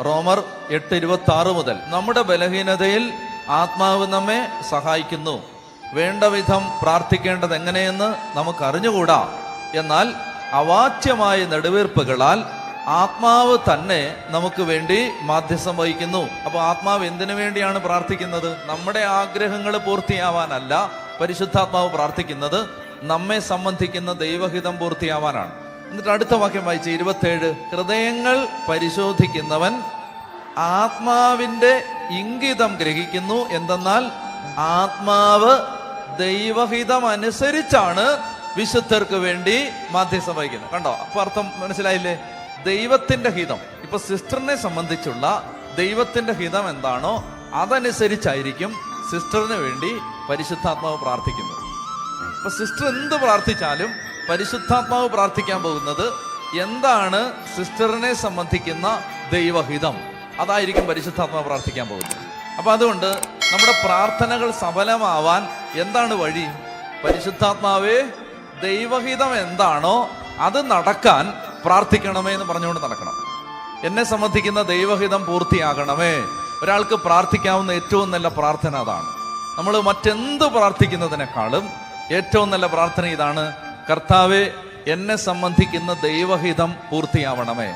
റോമർ എട്ട് ഇരുപത്തി ആറ് മുതൽ. നമ്മുടെ ബലഹീനതയിൽ ആത്മാവ് നമ്മെ സഹായിക്കുന്നു. വേണ്ട വിധം പ്രാർത്ഥിക്കേണ്ടത് എങ്ങനെയെന്ന് നമുക്ക് അറിഞ്ഞുകൂടാ എന്നാൽ അവാച്യമായ നെടുവീർപ്പുകളാൽ ആത്മാവ് തന്നെ നമുക്ക് വേണ്ടി മാധ്യസ്ഥം വഹിക്കുന്നു. അപ്പോൾ ആത്മാവ് എന്തിനു വേണ്ടിയാണ് പ്രാർത്ഥിക്കുന്നത്? നമ്മുടെ ആഗ്രഹങ്ങൾ പൂർത്തിയാവാനല്ല പരിശുദ്ധാത്മാവ് പ്രാർത്ഥിക്കുന്നത്. നമ്മെ സംബന്ധിക്കുന്ന ദൈവഹിതം പൂർത്തിയാവാനാണ്. എന്നിട്ട് അടുത്ത വാക്യം വായിച്ച് ഇരുപത്തേഴ്. ഹൃദയങ്ങൾ പരിശോധിക്കുന്നവൻ ആത്മാവിന്റെ ഇംഗിതം ഗ്രഹിക്കുന്നു. എന്തെന്നാൽ ആത്മാവ് ദൈവഹിതം അനുസരിച്ചാണ് വിശുദ്ധർക്ക് വേണ്ടി മാധ്യസ്ഥം വഹിക്കുന്നത്. കണ്ടോ? അപ്പൊ അർത്ഥം മനസ്സിലായില്ലേ? ദൈവത്തിന്റെ ഹിതം. ഇപ്പൊ സിസ്റ്ററിനെ സംബന്ധിച്ചുള്ള ദൈവത്തിന്റെ ഹിതം എന്താണോ അതനുസരിച്ചായിരിക്കും സിസ്റ്ററിന് വേണ്ടി പരിശുദ്ധാത്മാവ് പ്രാർത്ഥിക്കുന്നത്. അപ്പൊ സിസ്റ്റർ എന്ത് പ്രാർത്ഥിച്ചാലും പരിശുദ്ധാത്മാവ് പ്രാർത്ഥിക്കാൻ പോകുന്നത് എന്താണ് സിസ്റ്ററിനെ സംബന്ധിക്കുന്ന ദൈവഹിതം? അതായിരിക്കും പരിശുദ്ധാത്മാവ് പ്രാർത്ഥിക്കാൻ പോകുന്നത്. അപ്പൊ അതുകൊണ്ട് നമ്മുടെ പ്രാർത്ഥനകൾ സഫലമാവാൻ എന്താണ് വഴി? പരിശുദ്ധാത്മാവേ ദൈവഹിതം എന്താണോ അത് നടക്കാൻ പ്രാർത്ഥിക്കണമേ എന്ന് പറഞ്ഞുകൊണ്ട് നടക്കണം. എന്നെ സംബന്ധിക്കുന്ന ദൈവഹിതം പൂർത്തിയാകണമേ. ഒരാൾക്ക് പ്രാർത്ഥിക്കാവുന്ന ഏറ്റവും നല്ല പ്രാർത്ഥന അതാണ്. നമ്മൾ മറ്റെന്ത് പ്രാർത്ഥിക്കുന്നതിനേക്കാളും ഏറ്റവും നല്ല പ്രാർത്ഥന ഇതാണ് കർത്താവെ എന്നെ സംബന്ധിക്കുന്ന ദൈവഹിതം പൂർത്തിയാവണമേ.